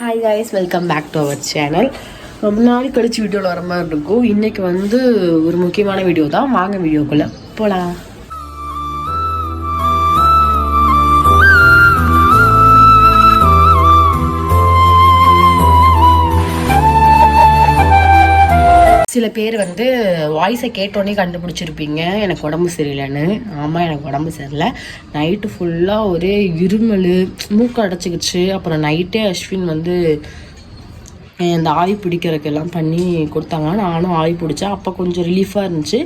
Hi guys welcome back to our channel ரொம்ப நாள் கழிச்சு வீடியோவில் வர மாதிரி இருக்கும். இன்றைக்கி வந்து ஒரு முக்கியமான வீடியோ தான். வாங்க வீடியோக்குள்ளே போகலாம் சில பேர் வந்து வாய்ஸை கேட்டோன்னே கண்டுபிடிச்சிருப்பீங்க. எனக்கு உடம்பு சரியில்லைன்னு. ஆமாம் எனக்கு உடம்பு சரியில்லை. நைட்டு ஃபுல்லாக ஒரே இருமல் மூக்கு அடைச்சிக்கிச்சு. அப்புறம் நைட்டே அஸ்வின் வந்து இந்த ஆவி பிடிக்கிறதுக்கெல்லாம் பண்ணி கொடுத்தாங்க நானும் ஆவி பிடிச்சேன். அப்போ கொஞ்சம் ரிலீஃபாக இருந்துச்சு.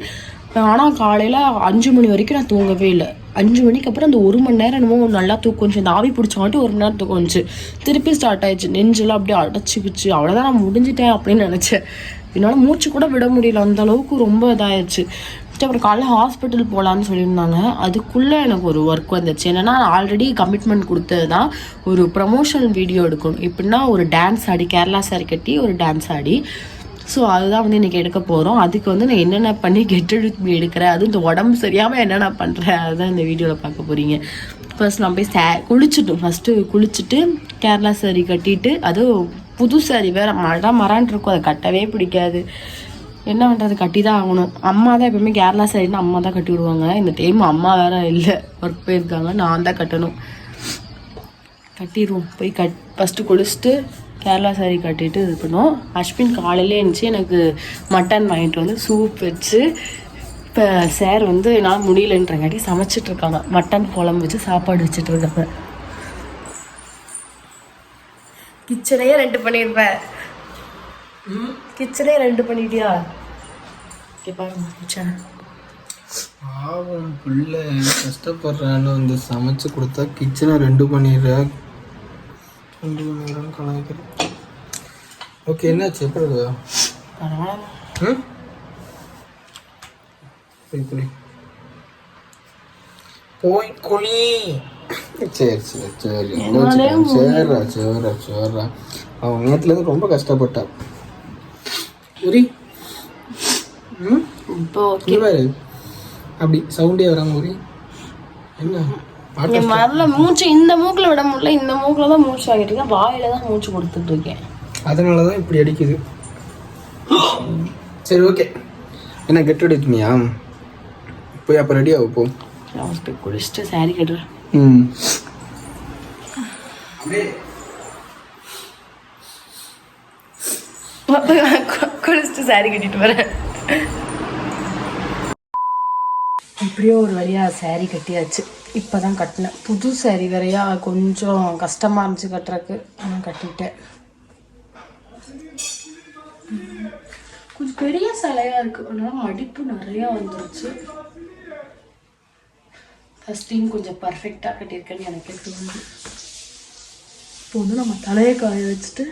ஆனால் காலையில் அஞ்சு மணி வரைக்கும் நான் தூங்கவே இல்லை. அஞ்சு மணிக்கு அப்புறம் அந்த ஒரு மணி நேரம் என்னமோ நல்லா தூக்கம் வந்துச்சு இந்த ஆவி பிடிச்சாட்டி ஒரு மணி நேரம் தூக்கம் வந்துச்சு திருப்பி ஸ்டார்ட் ஆயிடுச்சு. நெஞ்செல்லாம் அப்படியே அடைச்சிக்கிச்சு. அவ்வளோதான் நான் முடிஞ்சிட்டேன் அப்படின்னு நினச்சேன். என்னால் மூச்சு கூட விட முடியல. அந்த அளவுக்கு ரொம்ப இதாயிடுச்சு அப்புறம் காலைல ஹாஸ்பிட்டல் போகலான்னு சொல்லியிருந்தாங்க. அதுக்குள்ளே எனக்கு ஒரு ஒர்க் வந்துச்சு. என்னென்னா ஆல்ரெடி கமிட்மெண்ட் கொடுத்தது தான் ஒரு ப்ரமோஷனல் வீடியோ எடுக்கணும். எப்படின்னா ஒரு டான்ஸ் ஆடி கேரளா சாரி கட்டி ஒரு டான்ஸ் ஆடி. ஸோ அதுதான் வந்து இன்றைக்கி எடுக்க போகிறோம் அதுக்கு வந்து நான் என்னென்ன பண்ணி கெட் எடுத்து எடுக்கிறேன்? அதுவும் இந்த உடம்பு சரியாமல் என்னென்ன பண்ணுறேன் அதுதான் இந்த வீடியோவில் பார்க்க போகிறீங்க ஃபர்ஸ்ட் நான் போய் சே குளிச்சுட்டோம் ஃபஸ்ட்டு குளிச்சுட்டு கேரளா சாரி கட்டிட்டு அதுவும் புது சாரி வேறு மழை மரான் இருக்கும் அதை கட்டவே பிடிக்காது. என்ன பண்ணுறது கட்டி தான் ஆகணும். அம்மா தான் எப்பவுமே கேரளா சைடுனா அம்மா தான் கட்டி விடுவாங்க. இந்த டைம் அம்மா வேற இல்லை. ஒர்க் போயிருக்காங்க நான் தான் கட்டணும். கட்டிடுவோம் போய் கட் ஃபஸ்ட்டு குளிச்சுட்டு கேரளா சாரி கட்டிட்டு இது பண்ணுவோம் அஸ்வின் காலையிலே இருந்துச்சு எனக்கு மட்டன் வாங்கிட்டு வந்து சூப் வச்சு இப்போ சார் வந்து என்னால் முடியலன்றங்காட்டி சமைச்சிட்ருக்காங்க மட்டன் குழம்பு வச்சு சாப்பாடு வச்சுட்டு கிச்சனையே ரெண்டு பண்ணியிருப்பேன் கிச்சனே ரெண்டு பண்ணிட்டியா? ஓகே பாருங்க கிச்சனை. பாவம் புள்ள கஷ்டப்படுறான்னு வந்து சமைச்சு கொடுத்தா கிச்சனை ரெண்டு பண்ணிடுற. ரெண்டு பண்ணிடுறேன்னு கலாய்க்கிறேன் ஓகே என்னாச்சு? எப்படி இருக்கு? பரவாயில்ல. போய் குளி சரி சரி சரி. சரிடா சரிடா சரிடா அவன் நேற்றுலேருந்து ரொம்ப கஷ்டப்பட்டான். உரி அப்படி சவுண்டே வராம உரி என்ன? வரல மூச்சு இந்த மூக்கில் விட முடியல இந்த மூக்கில் தான் மூச்சு வாங்கிட்டு இருக்கேன். வாயில தான் மூச்சு கொடுத்துட்டு இருக்கேன். அதனால தான் இப்படி அடிக்குது. சரி ஓகே. என்ன கெட் எடுத்துமியா போய் அப்போ ரெடி ஆகும் போ போய் குளிச்சுட்டு சாரி கட்டுறேன். ம். குளிச்சுட்டு சாரி கட்டிட்டு வரேன். எப்படியோ ஒரு வழியா சாரி கட்டியாச்சு. இப்பதான் கட்டினேன். புது சாரி வேறையா கொஞ்சம் கஷ்டமா இருந்துச்சு கட்டுறதுக்கு. ஆனால் கட்டிட்டேன். கொஞ்சம் பெரிய சிலையா இருக்கு. அதனால மடிப்பு நிறைய வந்துருச்சு. ஃபர்ஸ்ட் டைம் கொஞ்சம் பர்ஃபெக்டாக கட்டியிருக்கேன்னு எனக்கே தோணுது. இப்போ வந்து நம்ம தலையை காய வச்சுட்டு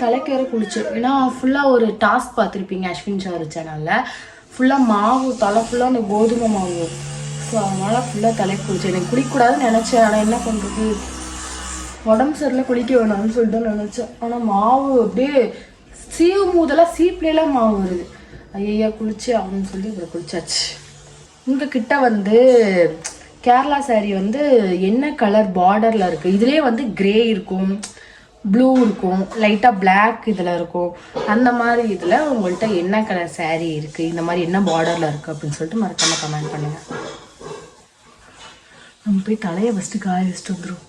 தலைக்கு வேற குளிச்சோம் ஏன்னா ஃபுல்லாக ஒரு டாஸ்க் பார்த்துருப்பீங்க அஸ்வின் சார் சேனலில் ஃபுல்லாக மாவு தலை ஃபுல்லாக அந்த கோதுமை மாவு. ஸோ அதனால் ஃபுல்லாக தலைக்கு குளிச்சேன் எனக்கு குளிக்கக்கூடாதுன்னு நினச்சேன். ஆனால் என்ன பண்ணுறது உடம்பு சரியில்லை குளிக்க வேணாம்னு சொல்லிட்டு நினச்சேன். ஆனால் மாவு அப்படியே சீவும் போதெல்லாம் சீப்லாம் மாவு வருது. ஐயா குளிச்சு ஆகணும்னு சொல்லி இதில் குளிச்சாச்சு. உங்ககிட்ட வந்து கேரளா saree வந்து என்ன கலர் பார்டரில் இருக்குது இதுலேயே வந்து கிரே இருக்கும் ப்ளூ இருக்கும் லைட்டாக பிளாக் இதில் இருக்கும். அந்த மாதிரி இதில் உங்கள்கிட்ட என்ன கலர் saree இருக்குது இந்த மாதிரி என்ன பார்டரில் இருக்குது அப்படின்னு சொல்லிட்டு மறக்காமல் கமெண்ட் பண்ணுங்கள் நம்ம போய் தலையை ஃபஸ்ட்டு காய வச்சுட்டு வந்துடும்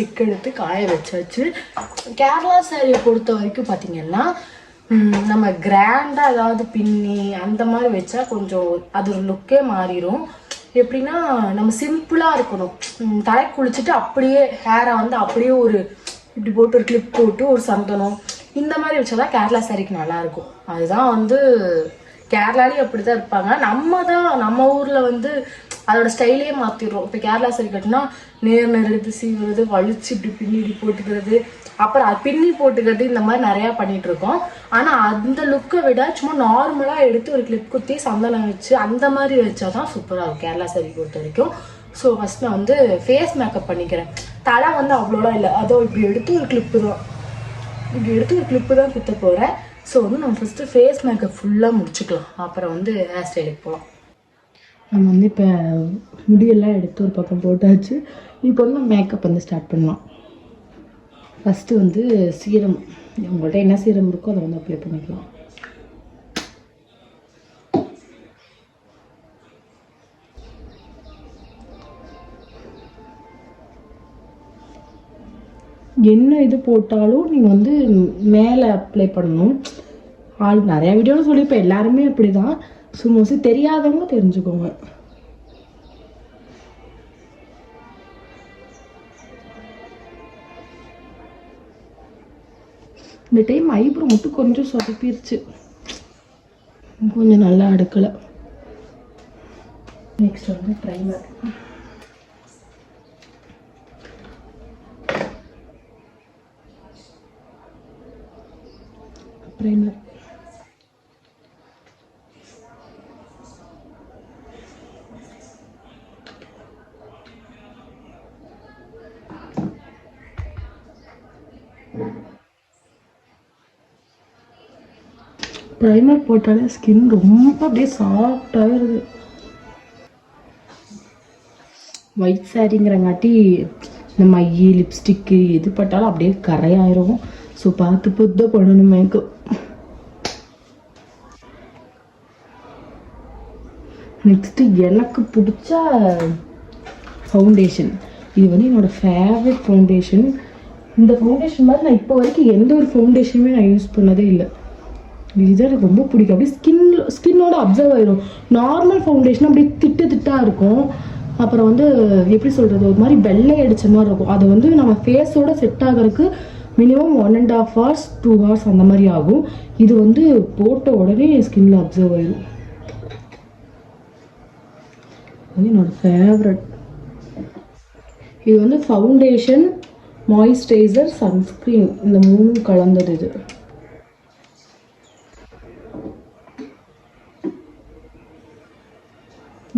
தலையெல்லாம் சிக்கெடுத்து காய வச்சாச்சு கேரளா சாரியை பொறுத்த வரைக்கும் பார்த்தீங்கன்னா நம்ம கிராண்டாக ஏதாவது பின்னி அந்த மாதிரி வச்சா கொஞ்சம் அது ஒரு லுக்கே மாறிடும் எப்படின்னா நம்ம சிம்பிளாக இருக்கணும். தலை குளிச்சுட்டு அப்படியே ஹேரை வந்து அப்படியே ஒரு இப்படி போட்டு ஒரு கிளிப் போட்டு ஒரு சந்தனம் இந்த மாதிரி வச்சாதான் கேரளா சாரிக்கு நல்லா இருக்கும் அதுதான் வந்து கேரளாலேயும் அப்படி தான் இருப்பாங்க. நம்ம தான் நம்ம ஊரில் வந்து அதோட ஸ்டைலே மாற்றிடுறோம் இப்போ கேரளா சரி கட்டினா நேர் நெருது சீவுறது வலிச்சு இப்படி பின்னி போட்டுக்கிறது. அப்புறம் அது பின்னி போட்டுக்கிறது இந்த மாதிரி நிறையா பண்ணிட்டு இருக்கோம் ஆனால் அந்த லுக்கை விட சும்மா நார்மலாக எடுத்து ஒரு கிளிப் குத்தி சந்தனம் வச்சு அந்த மாதிரி வச்சா தான் சூப்பராக இருக்கும் கேரளா சரி பொறுத்த வரைக்கும். ஸோ ஃபஸ்ட் நான் வந்து ஃபேஸ் மேக்கப் பண்ணிக்கிறேன். தலை வந்து அவ்வளோலாம் இல்லை. அதோ இப்படி எடுத்து ஒரு கிளிப்பு தான். இப்படி எடுத்து ஒரு கிளிப்பு தான் குத்த போகிறேன் ஸோ வந்து நம்ம ஃபஸ்ட்டு ஃபேஸ் மேக்கப் ஃபுல்லாக முடிச்சுக்கலாம். அப்புறம் வந்து ஹேர் ஸ்டைலுக்கு போகலாம் நம்ம வந்து இப்போ முடியெல்லாம் எடுத்து ஒரு பக்கம் போட்டாச்சு. இப்போ வந்து நம்ம மேக்கப் வந்து ஸ்டார்ட் பண்ணலாம். ஃபஸ்ட்டு வந்து சீரம் உங்கள்கிட்ட என்ன சீரம் இருக்கோ அதை வந்து அப்ளை பண்ணிக்கலாம். என்ன இது போட்டாலும் நீங்கள் வந்து மேலே அப்ளை பண்ணணும். ஆள் நிறையா வீடியோவில் சொல்லியிருப்பேன். எல்லாருமே அப்படி தான் ஸோ மோஸ்ட்லி தெரியாதவங்க தெரிஞ்சுக்கோங்க. இந்த டைம் ஐப்ரோ மட்டும் கொஞ்சம் சொதப்பிருச்சு. கொஞ்சம் நல்லா அடுக்கலை. நெக்ஸ்ட் வந்து ப்ரைமர் ப்ரைமர் ப்ரைமர் போட்டாலே ஸ்கின் ரொம்ப அப்படியே சாஃப்டாகிடுது ஒயிட் சாரிங்கிறங்காட்டி இந்த மை லிப்ஸ்டிக்கு எது பட்டாலும் அப்படியே கரையாயிரும். ஸோ பார்த்து பார்த்து தான் பண்ணணும் மேக்கப் நெக்ஸ்ட்டு எனக்கு பிடிச்ச ஃபவுண்டேஷன் இது வந்து என்னோடய ஃபேவரட் ஃபவுண்டேஷன் இந்த ஃபவுண்டேஷன் மாதிரி நான் இப்போ வரைக்கும் எந்த ஒரு ஃபவுண்டேஷனுமே நான் யூஸ் பண்ணதே இல்லை. இதுதான் எனக்கு ரொம்ப பிடிக்கும். அப்படியே ஸ்கின் ஸ்கின்னோட அப்சர்வ் ஆயிரும். நார்மல் ஃபவுண்டேஷன் அப்படியே திட்டு திட்டாக இருக்கும். அப்புறம் வந்து எப்படி சொல்கிறது ஒரு மாதிரி வெள்ளை அடிச்ச மாதிரி இருக்கும். அது வந்து நம்ம ஃபேஸோட செட் ஆகிறதுக்கு minimum one and half hours two hours அந்த மாதிரி ஆகும். இது வந்து போட்ட உடனே ஸ்கின்ல அப்சர்வ் ஆயிரும். அது என்னோட ஃபேவரட் இது வந்து ஃபவுண்டேஷன் மாய்ஸ்சரைசர் சன்ஸ்க்ரீன் இந்த மூணும் கலந்தது இது.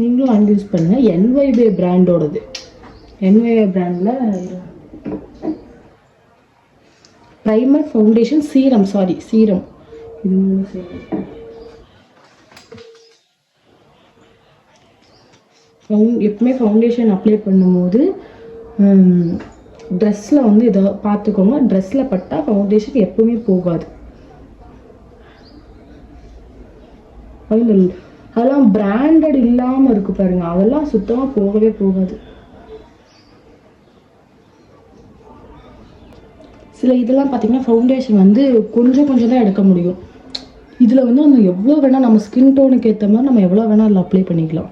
நீங்களும் வாங்கி யூஸ் பண்ணுங்க. என்வைபே பிராண்டோடது என்வைபே பிராண்டில் primer foundation serum sorry serum இது மூணு சீரம் ஃபவுண்ட் எப்பவுமே ஃபவுண்டேஷன் அப்ளை பண்ணும்போது ட்ரெஸ்ஸில் வந்து இதை பார்த்துக்கோங்க. ட்ரெஸ்ஸில் பட்டால் ஃபவுண்டேஷன் எப்பவுமே போகாது. அது இந்த அதெல்லாம் பிராண்டட் இல்லாமல் இருக்கு பாருங்க. அதெல்லாம் சுத்தமாக போகவே போகாது. சில இதெல்லாம் பார்த்தீங்கன்னா ஃபவுண்டேஷன் வந்து கொஞ்சம் கொஞ்சம் தான் எடுக்க முடியும். இதில் வந்து நம்ம எவ்வளோ வேணால் நம்ம ஸ்கின் டோனுக்கு ஏற்ற மாதிரி நம்ம எவ்வளோ வேணால் அதில் அப்ளை பண்ணிக்கலாம்.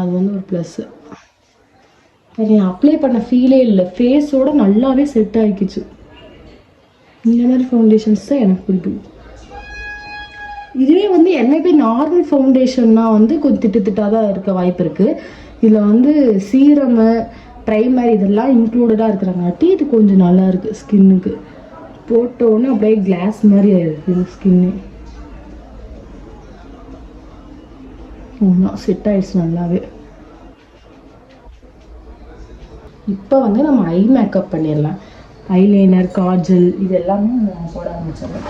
அது வந்து ஒரு ப்ளஸ்ஸு சரி அப்ளை பண்ண ஃபீலே இல்லை. ஃபேஸோட நல்லாவே செட் ஆகிக்கிச்சு இந்த மாதிரி ஃபவுண்டேஷன்ஸ் தான் எனக்கு பிடிக்கும். இதுவே வந்து என்ஐபி நார்மல் ஃபவுண்டேஷன்னா வந்து கொஞ்சம் திட்டு திட்டாக தான் இருக்க வாய்ப்பு இருக்குது இதில் வந்து சீரமு ப்ரைமர் இதெல்லாம் இன்க்ளூடடாக இருக்கிறங்காட்டி இது கொஞ்சம் நல்லா இருக்குது ஸ்கின்னுக்கு போட்டோன்னே அப்படியே கிளாஸ் மாதிரி ஆயிடுது ஸ்கின்னு ஆமாம் செட் ஆயிடுச்சு நல்லாவே. இப்போ வந்து நம்ம ஐ மேக்கப் பண்ணிடலாம். ஐலைனர் காஜல் இது எல்லாமே நம்ம போட ஆரம்பிச்சிடலாம்.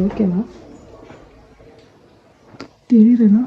ஓகேவா தெரியுதுன்னா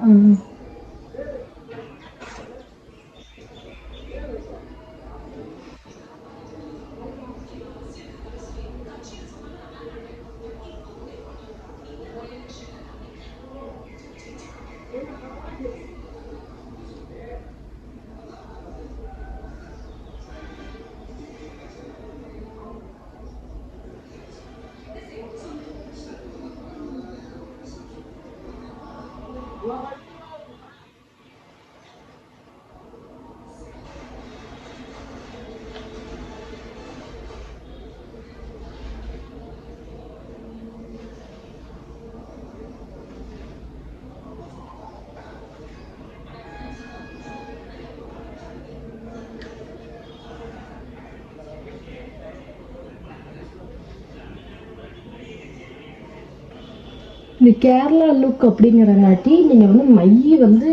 இந்த கேரளா லுக் அப்படிங்கிறங்காட்டி நீங்கள் வந்து மை வந்து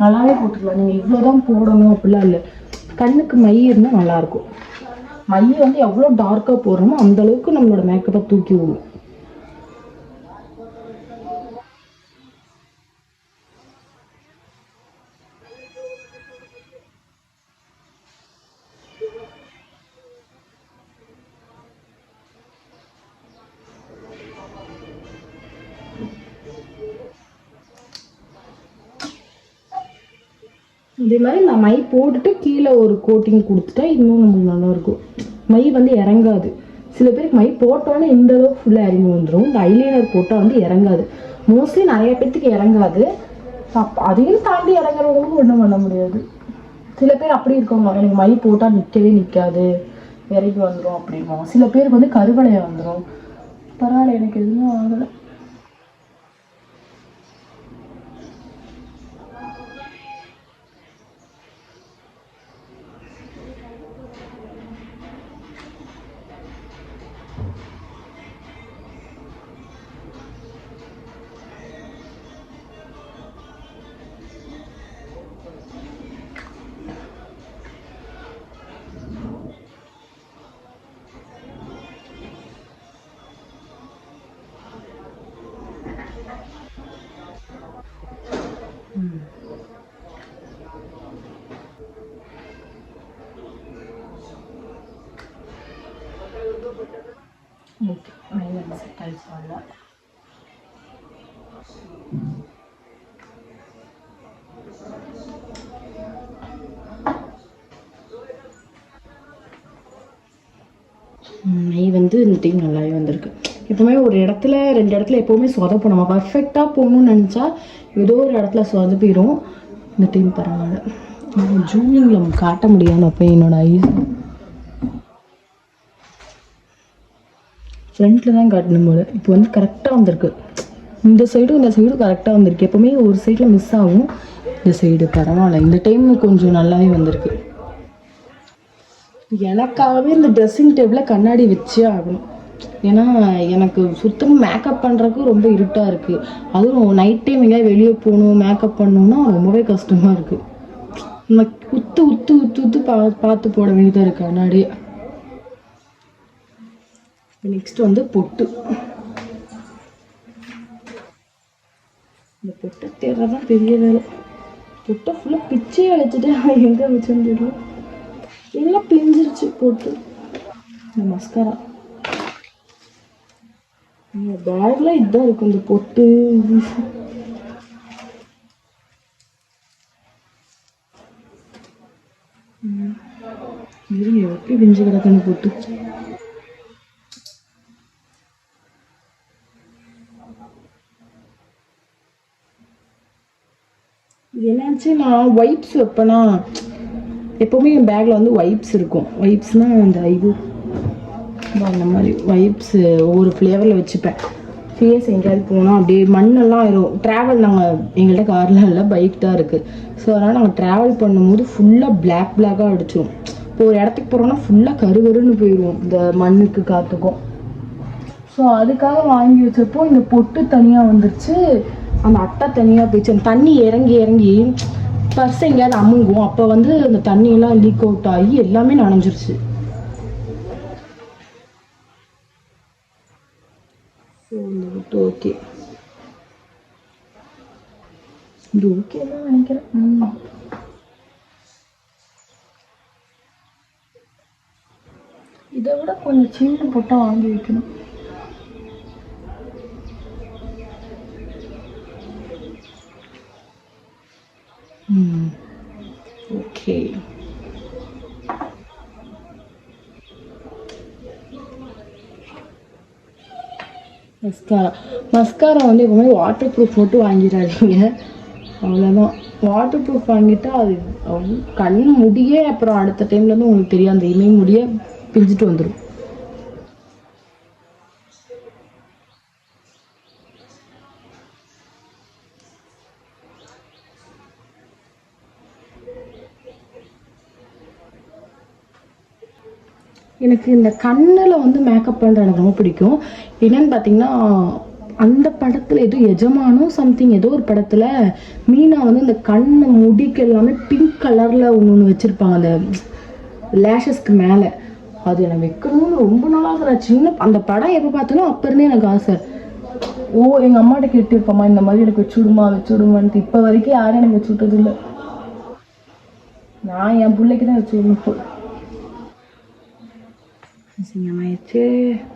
நல்லாவே போட்டுக்கலாம். நீங்கள் இவ்வளோ தான் போடணும் அப்படிலாம் இல்லை. கண்ணுக்கு மை இருந்தால் நல்லாயிருக்கும் மை வந்து எவ்வளோ டார்க்காக போடுறோமோ அந்த அளவுக்கு நம்மளோட மேக்கப்பை தூக்கி விடும் இதே மாதிரி நான் மை போட்டுட்டு கீழே ஒரு கோட்டிங் கொடுத்துட்டா இன்னும் நம்மளுக்கு நல்லா இருக்கும் மை வந்து இறங்காது. சில பேருக்கு மை போட்டோன்னே இந்த அளவுக்கு ஃபுல்லாக இறங்கி வந்துடும் இந்த ஐலைனர் போட்டால் வந்து இறங்காது. மோஸ்ட்லி நிறைய பேர்த்துக்கு இறங்காது. அதையும் தாண்டி இறங்குறவங்களுக்கும் ஒன்றும் பண்ண முடியாது. சில பேர் அப்படி இருக்கவங்க எனக்கு மை போட்டால் நிற்கவே நிற்காது இறங்கி வந்துடும் அப்படின்வாங்க சில பேருக்கு வந்து கருவளையம் வந்துடும் பரவாயில்ல எனக்கு எதுவும் ஆகலை. ஓகே வந்து நெய் வந்து இந்த டைம் நல்லாவே வந்திருக்கு. எப்பவுமே ஒரு இடத்துல ரெண்டு இடத்துல எப்பவுமே சொதப்போம் நம்ம பர்ஃபெக்டாக போகணும்னு நினச்சா ஏதோ ஒரு இடத்துல சொதப்பிடும் இந்த டைம் பரவாயில்ல. ஜூமிங்கில் காட்ட முடியாது அப்போ என்னோடய ஐஸ் ஃப்ரண்ட்டில் தான் காட்டணும் போல். இப்போ வந்து கரெக்டாக வந்திருக்கு. இந்த சைடும் இந்த சைடும் கரெக்டாக வந்திருக்கு. எப்பவுமே ஒரு சைடில் மிஸ் ஆகும். இந்த சைடு பரவாயில்ல. இந்த டைம் கொஞ்சம் நல்லாவே வந்திருக்கு. எனக்காகவே இந்த ட்ரெஸ்ஸிங் டேபிளில் கண்ணாடி வச்சே ஆகணும். ஏன்னா எனக்கு சுத்தமாக மேக்கப் பண்ணுறதுக்கு ரொம்ப இருட்டாக இருக்குது அதுவும் நைட் டைம் எங்கேயாவது வெளியே போகணும் மேக்கப் பண்ணணும்னா ரொம்பவே கஷ்டமாக இருக்குது நம்ம உத்து உத்து உத்து உத்து பா பார்த்து போட வேண்டியதாக இருக்குது கண்ணாடி நெக்ஸ்ட் வந்து பொட்டு. இந்த பொட்டை தேடுறதான் பெரிய வேலை. பொட்டை ஃபுல்லாக பிச்சையே அழைச்சிட்டு எங்கே வச்சேன்னு தெரியல. எல்லாம் பிஞ்சிருச்சு பொட்டு. இந்த மஸ்காரா இந்த பேக்ல இதுதான் இருக்கும் இந்த பொட்டு. இது. எப்படி பிஞ்சு கிடக்குன்னு பொட்டு. என்னாச்சு நான் வைப்ஸ் வைப்பேனா? எப்போவுமே என் பேக்கில் வந்து வைப்ஸ் இருக்கும். வைப்ஸ்னால் அந்த இது அந்த மாதிரி வைப்ஸ் ஒவ்வொரு ஃப்ளேவரில் வச்சுப்பேன். ஃபேஸ் எங்கேயாவது போனால் அப்படியே மண்ணெல்லாம் ஆயிரும். ட்ராவல் நாங்கள் எங்கள்கிட்ட கார்லாம் இல்லை பைக் தான் இருக்குது ஸோ அதனால் நாங்கள் ட்ராவல் பண்ணும்போது ஃபுல்லாக பிளாக் பிளாக்காக அடிச்சிடும் இப்போ ஒரு இடத்துக்கு போகிறோன்னா ஃபுல்லாக கருகருன்னு போயிடுவோம் இந்த மண்ணுக்கு காற்றுக்கும் ஸோ அதுக்காக வாங்கி வச்சப்போ இந்த பொட்டு தனியாக வந்துருச்சு. அந்த அட்டை தனியாக போயிடுச்சு. அந்த தண்ணி இறங்கி இறங்கி பர்ஸ் எங்கேயாவது அமுங்கும். அப்போ வந்து அந்த தண்ணியெல்லாம் லீக் அவுட் ஆகி எல்லாமே நனைஞ்சிருச்சு. ஓகே. இது ஓகே தான் நினைக்கிறேன். இதை விட கொஞ்சம் சின்ன பொட்டை வாங்கி வைக்கணும். ஓகே மஸ்காரா மஸ்காரா வந்து எப்பவுமே வாட்டர் ப்ரூஃப் மட்டும் வாங்கிடாதீங்க. அவ்வளோதான் வாட்டர் ப்ரூஃப் வாங்கிட்டா அது கண் முடியே அப்புறம் அடுத்த டைம்லேருந்து உங்களுக்கு தெரியும் அந்த இமை முடிய பிஞ்சிட்டு வந்துடும் எனக்கு இந்த கண்ணில் வந்து மேக்கப் பண்ணுறது எனக்கு ரொம்ப பிடிக்கும். என்னன்னு பார்த்தீங்கன்னா அந்த படத்தில் ஏதோ எஜமானோ சம்திங் ஏதோ ஒரு படத்தில் மீனா வந்து இந்த கண்ணு முடிக்கு எல்லாமே பிங்க் கலரில் ஒன்று ஒன்று வச்சுருப்பாங்க. அந்த லேஷஸ்க்கு மேலே. அது எனக்கு வைக்கணும்னு ரொம்ப நாளாக ஆசை நான் சின்ன அந்த படம் எப்போ பார்த்தாலும் அப்ப இருந்தே எனக்கு ஆசை. ஓ எங்கள் அம்மாட்ட கேட்டுருப்போம்மா இந்த மாதிரி எனக்கு வச்சுடுமா வச்சுடுமான்ட்டு. இப்போ வரைக்கும் யாரும் எனக்கு வச்சு விட்டது இல்லை நான் என் பிள்ளைக்கு தான் வச்சு விடணும் இப்போ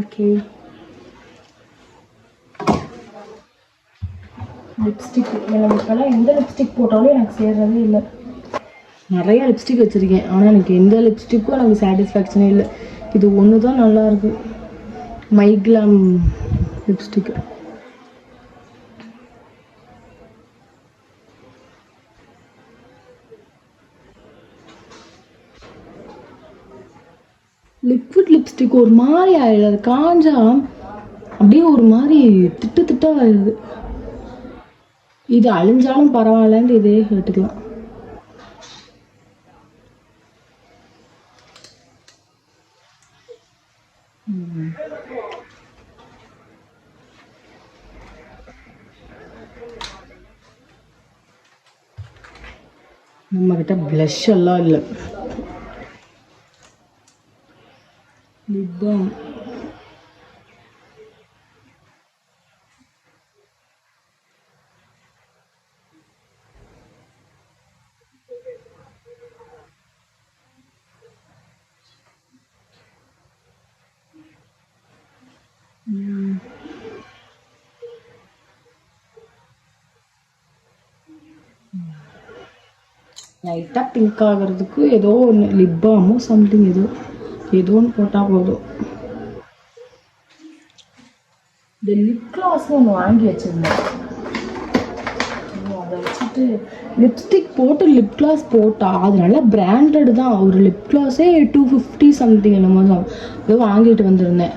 ஓகே லிப்ஸ்டிக் எனக்குலாம் எந்த லிப்ஸ்டிக் போட்டாலும் எனக்கு சேர்றதே இல்லை. நிறைய லிப்ஸ்டிக் வச்சுருக்கேன். ஆனால் எனக்கு எந்த லிப்ஸ்டிக்கும் எனக்கு சாட்டிஸ்ஃபேக்ஷனே இல்லை. இது ஒன்று தான் நல்லா இருக்கு. மைக்லாம் லிப்ஸ்டிக் லிக்விட் லிப்ஸ்டிக் ஒரு மாதிரி ஆயிடுது. அது காஞ்சா அப்படியே ஒரு மாதிரி திட்டு திட்டா ஆயிடுது. இது அழிஞ்சாலும் பரவாயில்லன்ட்டு இதே கேட்டுக்கலாம். நம்ம கிட்ட ப்ளஷ் எல்லாம் இல்லை. யுத்தம் லைட்டாக பிங்க் ஆகிறதுக்கு ஏதோ ஒன்று பாமும் சம்திங் ஏதோ. ஏதோ ஒன்று போட்டால் போதும். இந்த லிப் கிளாஸ்னு ஒன்று வாங்கி வச்சுருந்தேன். அதை வச்சுட்டு லிப்ஸ்டிக் போட்டு லிப் கிளாஸ் போட்டா அது நல்லா பிராண்டட் தான். ஒரு லிப் கிளாஸே டூ ஃபிஃப்டி சம்திங் என்னமோ தான். ஏதோ வாங்கிட்டு வந்திருந்தேன்.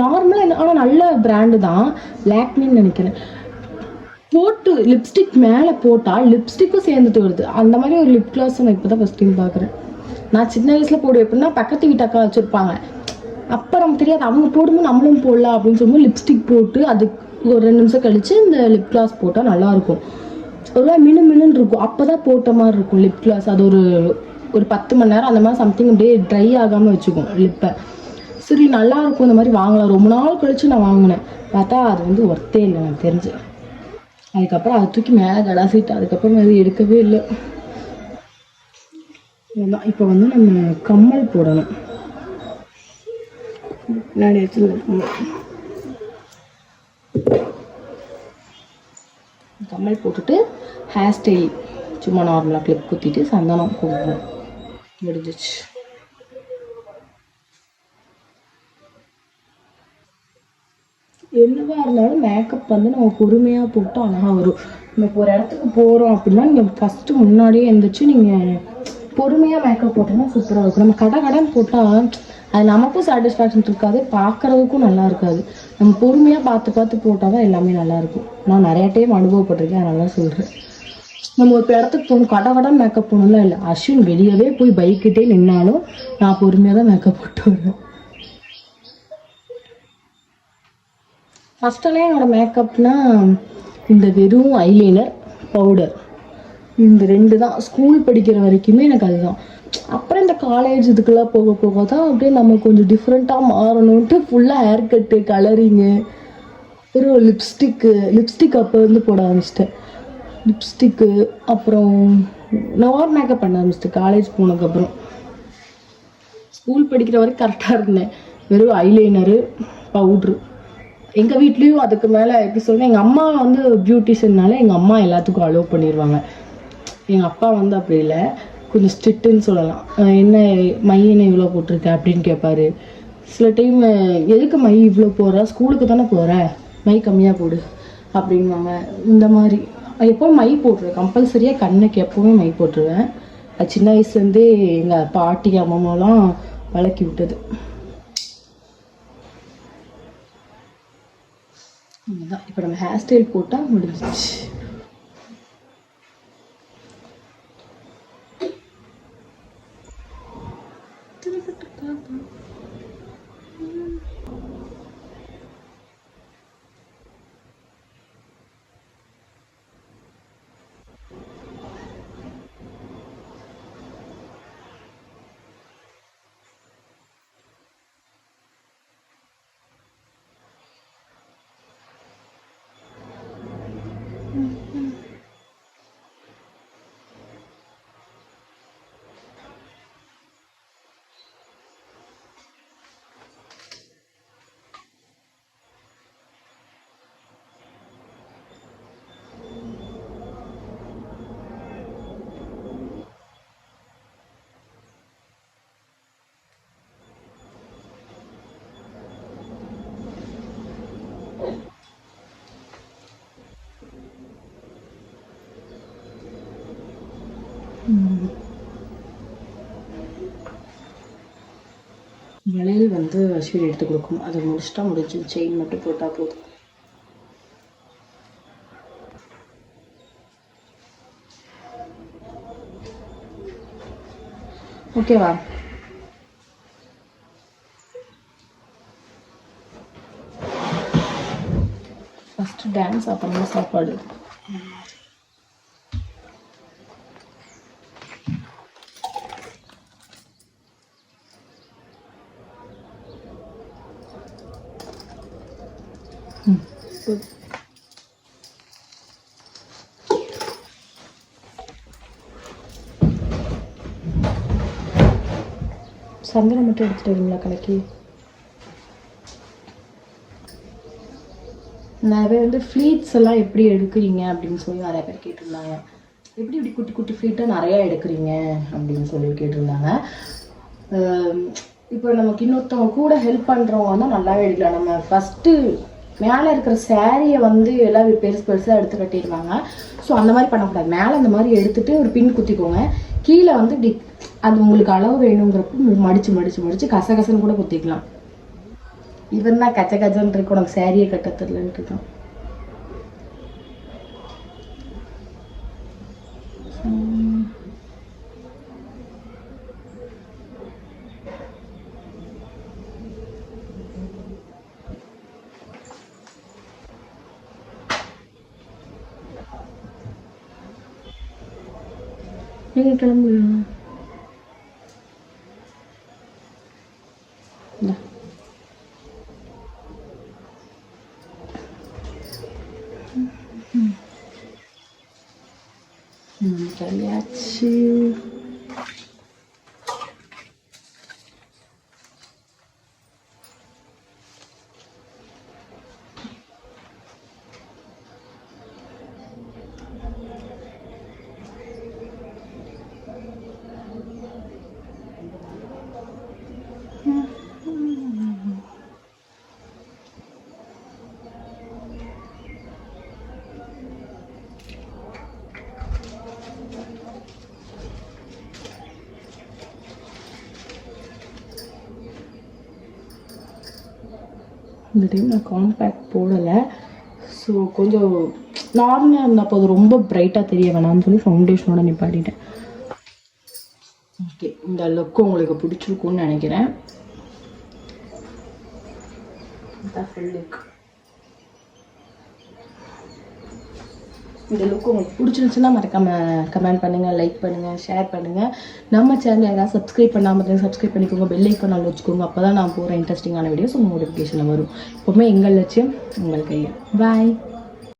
நார்மலாக ஆனால் நல்ல பிராண்டு தான். லேக்மின்னு நினைக்கிறேன். போட்டு லிப்ஸ்டிக் மேலே போட்டால் லிப்ஸ்டிக்கும் சேர்ந்துட்டு வருது. அந்த மாதிரி ஒரு லிப் கிளாஸ் நான் இப்போ தான் ஃபஸ்ட் டைம் பார்க்குறேன். நான் சின்ன வயசில் போடுவேன் எப்படின்னா பக்கத்து வீட்டு அக்கா வச்சுருப்பாங்க. அப்போ நமக்கு தெரியாது. அவங்க போடும்போது நம்மளும் போடலாம் அப்படின்னு சொல்லும்போது லிப்ஸ்டிக் போட்டு அதுக்கு ஒரு ரெண்டு நிமிஷம் கழித்து இந்த லிப் கிளாஸ் போட்டால் நல்லாயிருக்கும் ஒரு மினு மினுன்னு இருக்கும். அப்போ தான் போட்ட மாதிரி இருக்கும் லிப் கிளாஸ் அது ஒரு ஒரு பத்து மணி நேரம் அந்த மாதிரி சம்திங் அப்படியே ட்ரை ஆகாமல் வச்சுக்கும் லிப்பை சரி நல்லா இருக்கும் இந்த மாதிரி வாங்கலாம். ரொம்ப நாள் கழித்து நான் வாங்கினேன். பார்த்தா அது வந்து ஒர்த்தே இல்லை எனக்கு தெரிஞ்சு. அதுக்கப்புறம் அதை தூக்கி மேலே கடாசிட்டு அதுக்கப்புறம் அது எடுக்கவே இல்லை. இதுதான் இப்போ வந்து நம்ம கம்மல் போடணும். பின்னாடி வச்சுருக்கோம் கம்மல். போட்டுட்டு ஹேர் ஸ்டைல் சும்மா நார்மலாக கிளிப் குத்திட்டு சந்தனம் குங்குமம் முடிஞ்சிச்சு. என்னவா இருந்தாலும் மேக்கப் வந்து நம்ம பொறுமையாக போட்டு அழகாக வரும். நம்ம இப்போ ஒரு இடத்துக்கு போகிறோம் அப்படின்னா நீங்கள் ஃபஸ்ட்டு முன்னாடியே எழுந்திரிச்சு நீங்கள் பொறுமையாக மேக்கப் போட்டோம்னா சூப்பராக இருக்கும். நம்ம கடை கடன் போட்டால் அது நமக்கும் சாட்டிஸ்ஃபேக்ஷன் இருக்காது பார்க்குறதுக்கும் நல்லா இருக்காது. நம்ம பொறுமையாக பார்த்து பார்த்து போட்டால் தான் எல்லாமே நல்லாயிருக்கும் நான் நிறைய டைம் அனுபவப்பட்டிருக்கேன் அதனால தான் சொல்கிறேன் நம்ம ஒரு இடத்துக்கு போகணும் கடை கடன் மேக்கப் போகணும்லாம் இல்லை. அஸ்வின் வெளியவே போய் பைக்கிட்டே நின்னாலும் நான் பொறுமையாக தான் மேக்கப் போட்டு வருவேன். ஃபஸ்ட்டெல்லாம் என்னோடய மேக்கப்னால் இந்த வெறும் ஐலைனர் பவுடர் இந்த ரெண்டு தான். ஸ்கூல் படிக்கிற வரைக்குமே எனக்கு அதுதான். அப்புறம் இந்த காலேஜ் இதுக்கெல்லாம் போக போக தான் அப்படியே நம்ம கொஞ்சம் டிஃப்ரெண்ட்டாக மாறணுன்ட்டு ஃபுல்லாக ஹேர் கட்டு கலரிங்கு ஒரு லிப்ஸ்டிக்கு லிப்ஸ்டிக் அப்போ வந்து போட ஆரம்பிச்சிட்டேன். லிப்ஸ்டிக்கு அப்புறம் நான் மேக்கப் பண்ண ஆரம்பிச்சிட்டேன் காலேஜ் போனதுக்கப்புறம் ஸ்கூல் படிக்கிற வரைக்கும் கரெக்டாக இருந்தேன். வெறும் ஐலைனரு பவுட்ரு எங்கள் வீட்லேயும் அதுக்கு மேலே எப்படி சொல்றேன். எங்கள் அம்மா வந்து பியூட்டிஷியன்னால எங்கள் அம்மா எல்லாத்துக்கும் அலோவ் பண்ணிடுவாங்க எங்கள் அப்பா வந்து அப்படி இல்லை. கொஞ்சம் ஸ்ட்ரிக்ட்டுன்னு சொல்லலாம். என்ன மை என்ன இவ்வளோ போட்டிருக்க அப்படின்னு கேட்பாரு சில டைம் எதுக்கு மை இவ்வளோ போகிற ஸ்கூலுக்கு தானே போகிற மை கம்மியாக போடு. அப்படின்வாங்க இந்த மாதிரி. எப்போ மை போட்டுருவேன். கம்பல்சரியாக கண்ணுக்கு எப்போவுமே மை போட்டுருவேன். அது சின்ன வயசுலேருந்தே எங்கள் பாட்டி அம்மாவெல்லாம் வளர்க்கி விட்டது. இப்போ நம்ம ஹேர் ஸ்டைல் போட்டால் முடிஞ்சிச்சு வளையல் வந்து அஸ்வீர் எடுத்து கொடுக்கும். அதை முடிச்சிட்டா முடிஞ்சு. செயின் மட்டும் போட்டால் போதும். ஓகேவா ஃபஸ்ட்டு டான்ஸ் அப்புறமா சாப்பாடு. சந்தனம் மட்டும் எடுத்துட்டு வரீங்களா கலக்கி நிறைய பேர் வந்து ஃப்ளீட்ஸ் எல்லாம் எப்படி எடுக்கிறீங்க அப்படின்னு சொல்லி நிறைய பேர் கேட்டிருந்தாங்க. எப்படி இப்படி குட்டி குட்டி ஃப்ளீட்டாக நிறையா எடுக்கிறீங்க அப்படின்னு சொல்லி கேட்டிருந்தாங்க. இப்போ நமக்கு இன்னொருத்தவங்க கூட ஹெல்ப் பண்ணுறவங்க தான் நல்லாவே எடுக்கலாம். நம்ம ஃபஸ்ட்டு மேலே இருக்கிற சேரீயை வந்து எல்லாம் பெருசு பெருசாக எடுத்து கட்டிடுவாங்க ஸோ அந்த மாதிரி பண்ணக்கூடாது. மேலே அந்த மாதிரி எடுத்துகிட்டு ஒரு பின் குத்திக்கோங்க. கீழே வந்து இப்படி அது உங்களுக்கு அளவு வேணுங்கிறப்ப மடிச்சு மடிச்சு மடிச்சு கசகசன்னு கூட குத்திக்கலாம். இவன் தான் கச்ச கச்சன்னு இருக்கு உனக்கு சாரியை கட்ட தெரியலன்ட்டு இருக்கான். நீங்க கிளம்புங்க இந்தா. ம், கிளம்பியாச்சு இந்த டைம் நான் காம்பேக்ட் போடலை. ஸோ கொஞ்சம் நார்மலாக இருந்தப்போ அப்போ அது ரொம்ப பிரைட்டாக தெரிய வேணாம்னு சொல்லி ஃபவுண்டேஷனோட நிப்பாட்டிட்டேன். ஓகே இந்த லுக்கு உங்களுக்கு பிடிச்சிருக்கும்னு நினைக்கிறேன். ஃபுல் லுக் இந்த லுக் உங்களுக்கு பிடிச்சிருந்துச்சுன்னா மறக்காம கமெண்ட் பண்ணுங்கள் லைக் பண்ணுங்கள் ஷேர் பண்ணுங்கள் நம்ம சேனல் யாராவது சப்ஸ்கிரைப் பண்ணாமல் இருந்தால் சப்ஸ்கிரைப் பண்ணிக்கோங்க. பெல் ஐக்கன் நல்லா வச்சுக்கோங்க அப்போ தான் நான் போகிற இன்ட்ரெஸ்டிங்கான வீடியோஸ் உங்கள் நோட்டிஃபிகேஷனில் வரும். எப்போவுமே எங்கள் லட்சியம்? உங்கள் கையில். பாய்